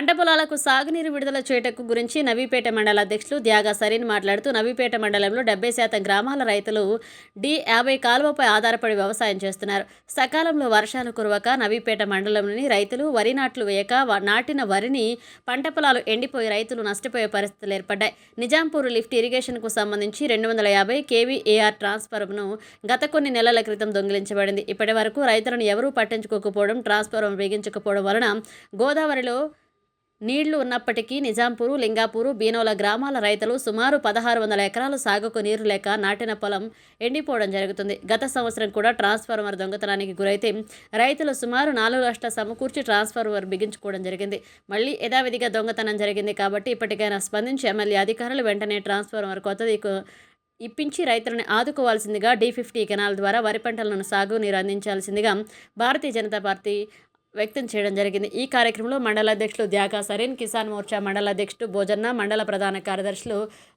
పంట పొలాలకు సాగునీరు విడుదల చేయటకు గురించి నవీపేట మండల అధ్యక్షులు త్యాగా సరీన్ మాట్లాడుతూ నవీపేట మండలంలో డెబ్బై శాతం గ్రామాల రైతులు డి యాభై కాలువపై ఆధారపడి వ్యవసాయం చేస్తున్నారు. సకాలంలో వర్షాలు కురవక నవీపేట మండలంలోని రైతులు వరి నాట్లు వేయక నాటిన వరిని పంట పొలాలు ఎండిపోయి రైతులు నష్టపోయే పరిస్థితులు ఏర్పడ్డాయి. నిజాంపూర్ లిఫ్ట్ ఇరిగేషన్కు సంబంధించి రెండు వందల యాభై కేవీఏఆర్ ట్రాన్స్ఫార్మర్ను గత కొన్ని నెలల క్రితం దొంగిలించబడింది. ఇప్పటి వరకు రైతులను ఎవరూ పట్టించుకోకపోవడం ట్రాన్స్ఫార్మర్ బిగించకపోవడం వలన గోదావరిలో నీళ్ళు ఉన్నప్పటికీ నిజాంపూరు లింగాపూరు బీనోల గ్రామాల రైతులు సుమారు పదహారు వందల ఎకరాలు సాగుకు నీరు లేక నాటిన పొలం ఎండిపోవడం జరుగుతుంది. గత సంవత్సరం కూడా ట్రాన్స్ఫార్మర్ దొంగతనానికి గురైతే రైతులు సుమారు నాలుగు లక్షల సమకూర్చి ట్రాన్స్ఫార్మర్ బిగించుకోవడం జరిగింది. మళ్ళీ యథావిధిగా దొంగతనం జరిగింది కాబట్టి ఇప్పటికైనా స్పందించి ఎమ్మెల్యే అధికారులు వెంటనే ట్రాన్స్ఫార్మర్ కొత్తది ఇప్పించి రైతులను ఆదుకోవాల్సిందిగా డి ఫిఫ్టీ కెనాల్ ద్వారా వరి పంటలను సాగు నీరు అందించాల్సిందిగా భారతీయ జనతా పార్టీ వ్యక్తం చేయడం జరిగింది. ఈ కార్యక్రమంలో మండల అధ్యక్షులు ద్యాగా సరీన్ కిసాన్ మోర్చా మండల అధ్యక్షుడు భోజన్న మండల ప్రధాన కార్యదర్శులు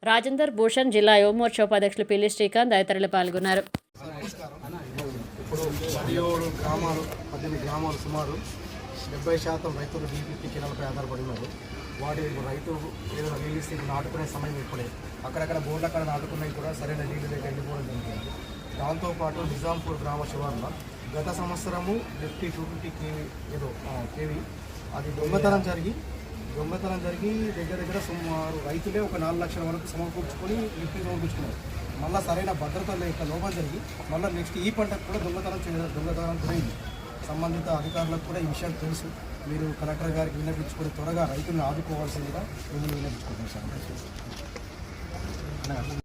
రాజేందర్ భూషణ్ జిల్లా యువమోర్చా ఉపాధ్యక్షులు పిల్లి శ్రీకాంత్ తదితరులు పాల్గొన్నారు. ఇప్పుడు గ్రామాలు పద్దెనిమిది గ్రామాలు సుమారు డెబ్బై శాతం రైతులు డీపీపీ కిరణాలపై ఆధారపడి ఉన్నారు వాటి రైతు ఏదైనా నీళ్ళు ఇస్తే నాటుకునే సమయం ఇప్పుడే. అక్కడక్కడ బోర్ల అక్కడ నాటుకున్నవి కూడా సరైన నీళ్ళు లేక వెళ్ళిపోవడం జరిగింది దాంతోపాటు నిజాంపూర్ గ్రామ శివార్లో గత సంవత్సరము ఫిఫ్టీ టూ ఫిఫ్టీ కేవీ ఏదో కేవీ అది దొంగతనం జరిగి దొంగతనం జరిగి దగ్గర దగ్గర సుమారు రైతులే ఒక నాలుగు లక్షల వరకు సమకూర్చుకొని లిఫ్ట్ సమకూర్చుకున్నారు. మళ్ళీ సరైన భద్రత లేక లోపం జరిగి మళ్ళీ నెక్స్ట్ ఈ పంటకు కూడా దొంగతనం చేయడం దొంగతనం జరిగింది సంబంధిత అధికారులకు కూడా ఈ విషయం తెలుసు. మీరు కలెక్టర్ గారికి విన్నపించుకొని త్వరగా రైతులను ఆదుకోవాల్సిందిగా మిమ్మల్ని విన్నపించుకుంటున్నాం సార్.